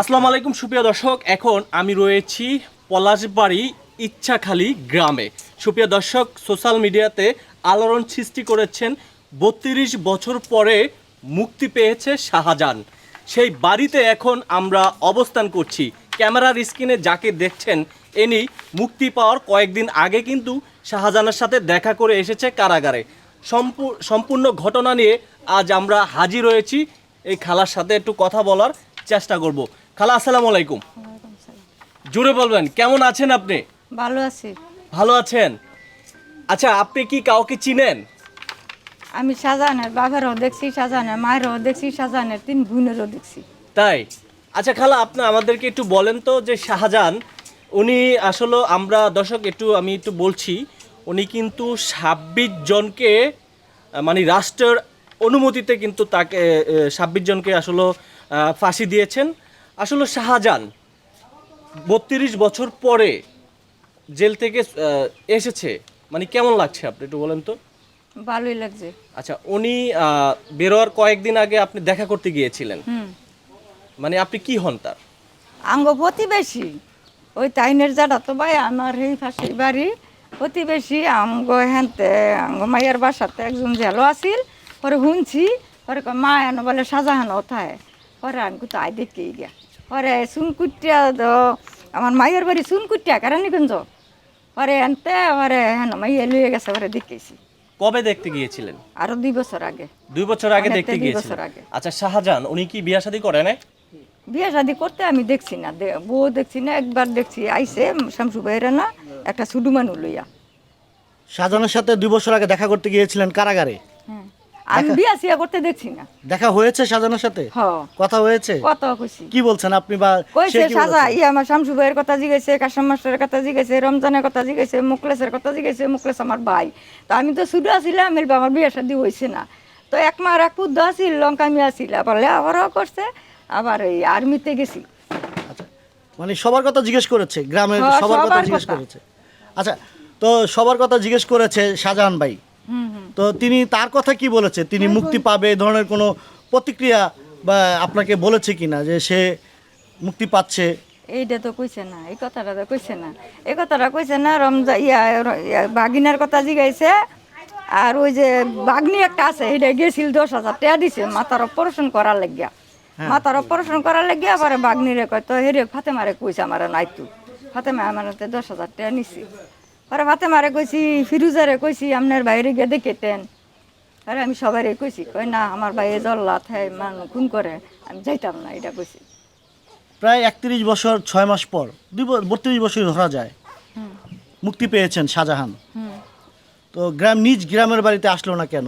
আসসালামু আলাইকুম, সুপ্রিয় দর্শক। এখন আমি রয়েছি পলাশবাড়ি ইচ্ছাখালী গ্রামে। সুপ্রিয় দর্শক, সোশ্যাল মিডিয়াতে আলোড়ন সৃষ্টি করেছেন বত্রিশ বছর পরে মুক্তি পেয়েছে শাহজাহান। সেই বাড়িতে এখন আমরা অবস্থান করছি। ক্যামেরার স্ক্রিনে যাকে দেখছেন, এনি মুক্তি পাওয়ার কয়েকদিন আগে কিন্তু শাহজাহানের সাথে দেখা করে এসেছে কারাগারে। সম্পূর্ণ ঘটনা নিয়ে আজ আমরা হাজির হয়েছি। এই খালার সাথে একটু কথা বলার চেষ্টা করব। খালা আসসালামু আলাইকুম। জুড়ে বলবেন কেমন আছেন আপনি? ভালো আছি। ভালো আছেন? আচ্ছা আপনি কি কাউকে চিনেন? আমি সাজানের বাবারও দেখছি সাজানের মায়েরও দেখছি সাজানের তিন বোনেরও দেখছি। তাই? আচ্ছা খালা আপনি আমাদেরকে একটু বলেন তো যে শাহজাহান উনি আসলে আমরা দর্শক একটু আমি একটু বলছি উনি কিন্তু ছাব্বিশ জনকে মানে রাষ্ট্রের অনুমতিতে কিন্তু তাকে ছাব্বিশ জনকে আসলে ফাঁসি দিয়েছেন। আসলে শাহজাহান বত্রিশ বছর পরে জেল থেকে এসেছে। মানে কেমন লাগছে আপনি একটু বলেন তো? ভালোই লাগছে। আচ্ছা উনি বেরোয়ার কয়েকদিন আগে আপনি দেখা করতে গিয়েছিলেন। মানে আপনি কি হন তার? আঙ্গ প্রতিবেশী। ওই তাইনের জাডা তো ভাই আমার এই পাশে বাড়ি। প্রতিবেশী আঙ্গ হেনতে আঙ্গ মাইয়ার বাসাতে একজন জেলো আছিল। পরে শুনছি পরে মা এন বলে সাজাহান ওথায়? পরে আমি তো আই দেখি গিয়া। পরে সুনকুটিয়া তো আমার মায়ের বাড়ি সুনকুটিয়া কারণিগঞ্জ পরে এনতে পরে হেন মাইয়া লুয়ে গেছে পরে দেখেছি। কবে দেখতে গিয়েছিলেন? আরও দুই বছর আগে। দুই বছর আগে দেখতে গিয়েছিলেন। আচ্ছা শাহজাহান উনি কি বিয়া শাদী করে না বিয়ে শাদি করতে আমি দেখছি না। বউ দেখছি না একবার দেখছি আইসে শামসু বাইরে না একটা ছুডু মানু লইয়া। শাহজাহানের সাথে দুই বছর আগে দেখা করতে গিয়েছিলেন কারাগারে? হ্যাঁ। আমি বিয়া সিয়া করতে দেখছি না। দেখা হয়েছে শাহজাহানের সাথে? কথা হয়েছে? কি বলছেন আপনি বা কইছে সাজা? ইয়া আমার শামসু ভাইয়ের কথা জিগাইছে কাশাম মাস্টারের কথা জিগাইছে রমজানের কথা জিগাইছে মুকলেসের কথা জিগাইছে মুকলেস আমার ভাই। তো আমি তো শুধু আসিলাম আমার বিয়ে শাদি হয়েছে না। তো এক মার এক পুদ্ধ আসিল লঙ্কা আমি আসিল আবার লেখাপড়াও করছে আবার এই আর্মিতে গেছি। আচ্ছা মানে সবার কথা জিজ্ঞেস করেছে গ্রামের হ্যাঁ, সবার কথা জিজ্ঞেস করেছে। আচ্ছা তো সবার কথা জিজ্ঞেস করেছে শাহজাহান ভাই। তো তিনি তার কথা কি বলেছে? তিনি মুক্তি পাবে এই ধরনের কোনো প্রতিক্রিয়া বা আপনাকে বলেছে কিনা যে সে মুক্তি পাচ্ছে? এইটা তো কইছে না এই কথাটা তো কইছে না। এই কথাটা কইছে না রমজা ইয়া ইয়া বাগিনার কথা জিগাইছে। আর ওই যে বাগনি একটা আছে এটা গেছিল দশ হাজার টাকা দিছে মাথার অপারেশন করার লাগিয়া। মাথার অপারেশন করার লাগিয়া পরে বাগনিরে কয় তো হেরে ফাতেমারে কইছে আমার নাইতু ফাতেমা আমার হাতে দশ হাজার টাকা নিছি। পরে ফাতেমারে কইছি ফিরুজারে কইছি আপনার বাইরে গিয়ে দেখেতেন আরে আমি সবাই কইছি কই না আমার বাইরে জল্লা থাই মানুষ খুন করে আমি যাইতাম না এটা কইছি। প্রায় একত্রিশ বছর ছয় মাস পর দুই বত্রিশ বছর ধরা যায়। মুক্তি পেয়েছেন শাহজাহান। হুম। তো গ্রাম নিজ গ্রামের বাড়িতে আসলো না কেন?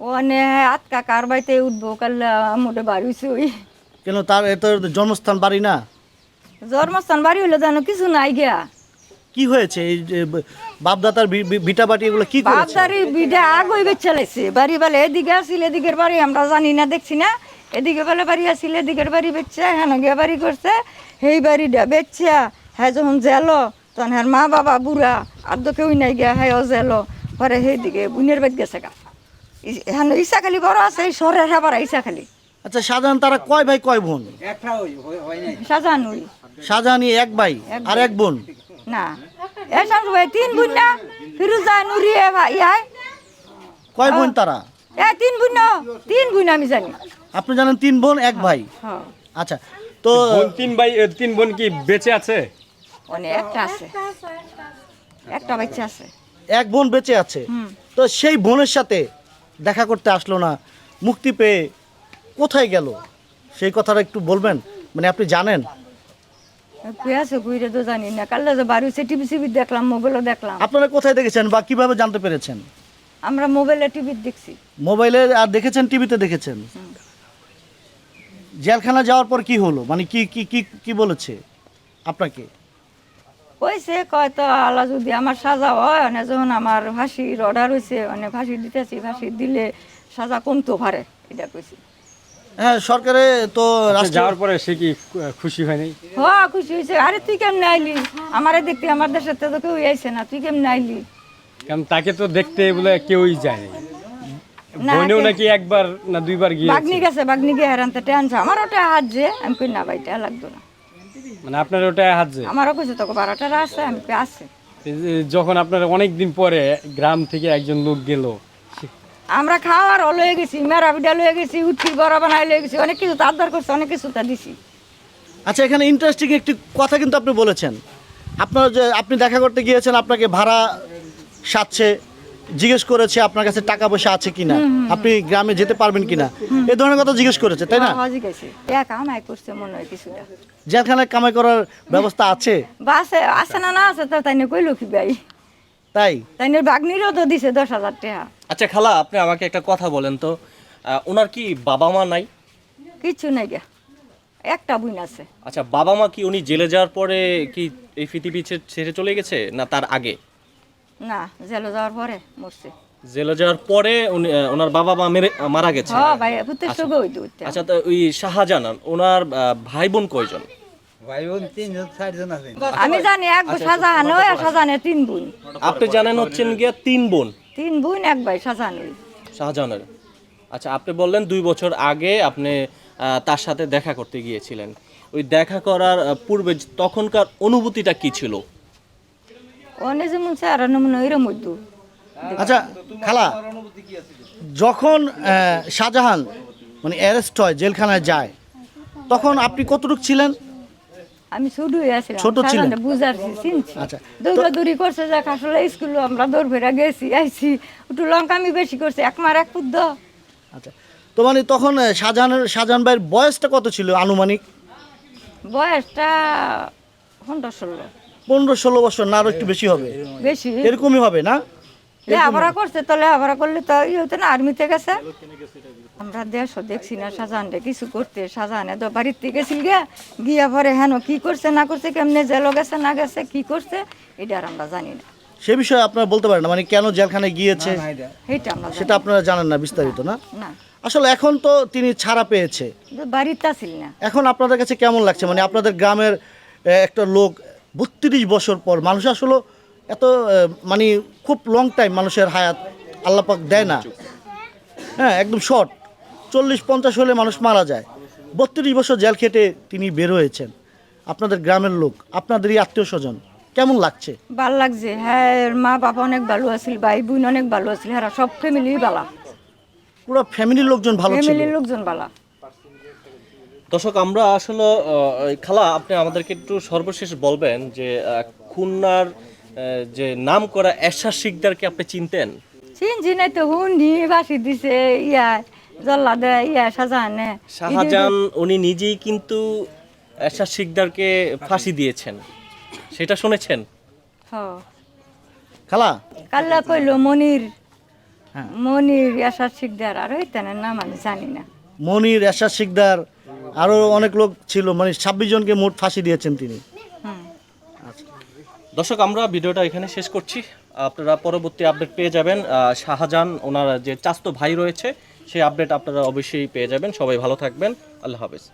ওনে আতকা কার বাড়িতে উঠবো? কাল্লা মোটে বাড়ি হইছে ওই কেন তার এত জন্মস্থান বাড়ি না? জন্মস্থান বাড়ি হইলে জানো কিছু নাই গিয়া। কি হয়েছে? এই বাপদাতার বি- বি- ভিটা বাটি এগুলো কি করেছে? বাপদারি বিডা আগই বেচে লাইছে বাড়ি বলে এদিকে আসিল এদিকের বাড়ি আমরা জানি না দেখছি না। এদিকে বলে বাড়ি আসিল এদিকের বাড়ি বেচছে হেন গিয়া বাড়ি করছে। সেই বাড়িটা বেচছে হ্যাঁ যখন জেলো তখন হ্যাঁ মা বাবা বুড়া আর তো কেউ নাই গিয়া হ্যাঁ জেলো। পরে সেইদিকে বুনের বাড়ি গেছে গা। হ্যাঁ ইসা খালি বড় আছে শহরের হ্যাঁ ইসা খালি আচ্ছা শাহজাহান তারা কয় ভাই কয় বোন? সাজানুই। শাহজাহানি এক ভাই আর এক বোন? না এই শামসু ভাই তিন বোন না ফিরুজা নুরি এ ভাই ইয়াই কয় বোন তারা? এ তিন বোন তিন বোন আমি জানি। আপনি জানেন তিন বোন এক ভাই? হ্যাঁ। আচ্ছা তো তিন ভাই তিন বোন কি বেঁচে আছে? অনেক একটা আছে। একটা বাচ্চা আছে। এক বোন বেঁচে আছে। তো সেই বোনের সাথে দেখা করতে আসলো না মুক্তি পেয়ে কোথায় গেল? সেই কথাটা একটু বলবেন? মানে আপনি জানেন? পেয়েছে ঘুরে তো জানি না। কাল যে বাড়ি হচ্ছে টিভি সিভি দেখলাম মোবাইলও দেখলাম। আপনারা কোথায় দেখেছেন বা কীভাবে জানতে পেরেছেন? আমরা মোবাইলে টিভি দেখছি। মোবাইলে আর দেখেছেন টিভিতে দেখেছেন? জেলখানা যাওয়ার পর কি হলো? মানে কি কি কি কি বলেছে আপনাকে? কইছে কয় তো আল্লাহ যদি আমার সাজা হয় অনে যখন আমার ফাঁসির অর্ডার হয়েছে অনেক ফাঁসি দিতেছি ফাঁসি দিলে সাজা কমতো পারে এটা কইছি। হ্যাঁ সরকারে তো যাওয়ার পরে সে কি খুশি হয়নি হ খুশি হয়েছে আরে তুই কেমন আইলি? আমারে দেখতে আমার দেশের তো কেউ আইছে না তুই কেমন আইলি? কারণ তাকে তো দেখতে বলে কেউই বোনেও নাকি একবার না দুইবার বাগনি গেছে বাগনি গিয়ে হারানতে টেনছে। আমার ওটা হাত যে আমি কই না ভাই লাগতো না। মানে আপনার ওটা হাত যে? আমারও কইছে তোকে বারোটার আছে আমি আছে? যখন আপনার অনেক দিন পরে গ্রাম থেকে একজন লোক গেল আমরা খাওয়ার লয়ে গেছি মেরা বিডা লয়ে গেছি উঠির বড় বানাই লয়ে গেছি অনেক কিছু তার করছে অনেক কিছু তা দিছি। আচ্ছা এখানে ইন্টারেস্টিং একটি কথা কিন্তু আপনি বলেছেন। আপনার যে আপনি দেখা করতে গিয়েছেন আপনাকে ভাড়া সাচ্ছে জিজ্ঞেস করেছে আপনার কাছে টাকা পয়সা আছে কিনা? আপনি গ্রামে যেতে পারবেন কিনা? এই ধরনের কথা জিজ্ঞেস করেছে তাই না? করছে মনে হয় কিছুটা। জেলখানায় কামাই করার ব্যবস্থা আছে? বা আছে আছে না না আছে তো তাই নিয়ে কইলো কি ভাই? তাই? তাই নিয়ে বাগনিরও তো দিছে দশ হাজার টাকা। আচ্ছা খালা আপনি আমাকে একটা কথা বলেন তো। আহ, ওনার কি বাবা মা নাই? কিচ্ছু নাই গা। একটা বুন আছে। আচ্ছা বাবা মা কি উনি জেলে যাওয়ার পরে কি এই পৃথিবী ছেড়ে চলে গেছে না তার আগে? না জেলে যাওয়ার পরে মরছে। জেলে যাওয়ার পরে উনি ওনার বাবা মা মেরে মারা গেছে। হ ভাই পুত্রের সঙ্গে হইতে হইতে। আচ্ছা তো ওই শাহজাহান ওনার ভাই বোন কয়জন? ভাই বোন তিনজন চারজন আছে। আমি জানি এক শাহজাহান ওই আর শাহজাহানের তিন বোন। আপনি জানেন হচ্ছেন গিয়া তিন বোন। তিন বোন এক ভাই শাহজাহান ওই। শাহজাহানের। আচ্ছা আপনি বললেন দুই বছর আগে আপনি তার সাথে দেখা করতে গিয়েছিলেন। ওই দেখা করার পূর্বে তখনকার অনুভূতিটা কি ছিল? অনেক যেমন স্যার নমুনা এরম মধ্যে আচ্ছা খালা যখন শাহজাহান মানে অ্যারেস্ট হয় জেলখানায় যায় তখন আপনি কতটুকু ছিলেন? আমি ছোট হয়ে আছিলাম। ছোট ছিলেন? বুঝারছি চিনছি। আচ্ছা, দৌড়াদৌড়ি করছে যাক আসলে স্কুল আমরা দৌড় ফেরা গেছি আইছি। একটু লঙ্কা আমি বেশি করছি এক মার এক পুদ্দ আচ্ছা তো মানে তখন আহ, শাহজাহানের শাহজাহান ভাইয়ের বয়সটা কত ছিল আনুমানিক? বয়সটা পনেরো ষোলো। পনেরো ষোলো বছর না আরও একটু বেশি হবে। বেশি? এরকমই হবে না? লেখাপড়া করছে তো লেখাপড়া করলে তো ই হতো না আর্মিতে গেছে। আমরা দেশও দেখছি না শাহজাহানটা কিছু করতে শাহজাহানে তো বাড়ির থেকে গেছিল গিয়া গিয়া পরে হেন কি করছে না করছে কেমনে জেলও গেছে না গেছে কি করছে এটা আর আমরা জানি না। সে বিষয়ে আপনারা বলতে পারেন না মানে কেন জেলখানায় গিয়েছে? সেইটা আমরা সেটা আপনারা জানেন না বিস্তারিত না? না। আসলে এখন তো তিনি ছাড়া পেয়েছে। বাড়িতে আসিল না। এখন আপনাদের কাছে কেমন লাগছে? মানে আপনাদের গ্রামের একটা লোক বত্রিশ বছর পর মানুষ আসলে এত মানে খুব লং টাইম মানুষের হায়াত আল্লাপাক দেয় না। হ্যাঁ একদম শর্ট চল্লিশ পঞ্চাশ হলে মানুষ মারা যায়। বত্রিশ বছর জেল খেটে তিনি বের হয়েছেন। আপনাদের গ্রামের লোক আপনাদেরই আত্মীয় স্বজন কেমন লাগছে? ভালো লাগছে। হ্যাঁ মা বাবা অনেক ভালো আছিল ভাই বোন অনেক ভালো আছিল হ্যাঁ সব ফ্যামিলি বালা পুরো ফ্যামিলির লোকজন ভালো ফ্যামিলির লোকজন বালা দর্শক আমরা আসলে খালা আপনি আমাদেরকে একটু সর্বশেষ বলবেন যে খুলনার যে নাম করা এরশাদ শিকদারকে আপনি চিনতেন? চিনছি নাই তো হুন্ডি বাসি দিছে ইয়া জল্লা দে ইয়া শাহজাহানে। শাহজাহান উনি নিজেই কিন্তু এরশাদ শিকদারকে ফাঁসি দিয়েছেন। সেটা শুনেছেন? হ। খালা? কাল্লা কইলো মনির হ্যাঁ। মনির ইয়াসার শিকদার আর ওই নাম আমি জানি না। মনির এরশাদ শিকদার আরও অনেক লোক ছিল মানে ছাব্বিশ জনকে মোট ফাঁসি দিয়েছেন তিনি। দর্শক আমরা ভিডিওটা এখানে শেষ করছি। আপনারা পরবর্তী আপডেট পেয়ে যাবেন। শাহজাহান ওনার যে চাস্ত ভাই রয়েছে সেই আপডেট আপনারা অবশ্যই পেয়ে যাবেন। সবাই ভালো থাকবেন। আল্লাহ হাফেজ।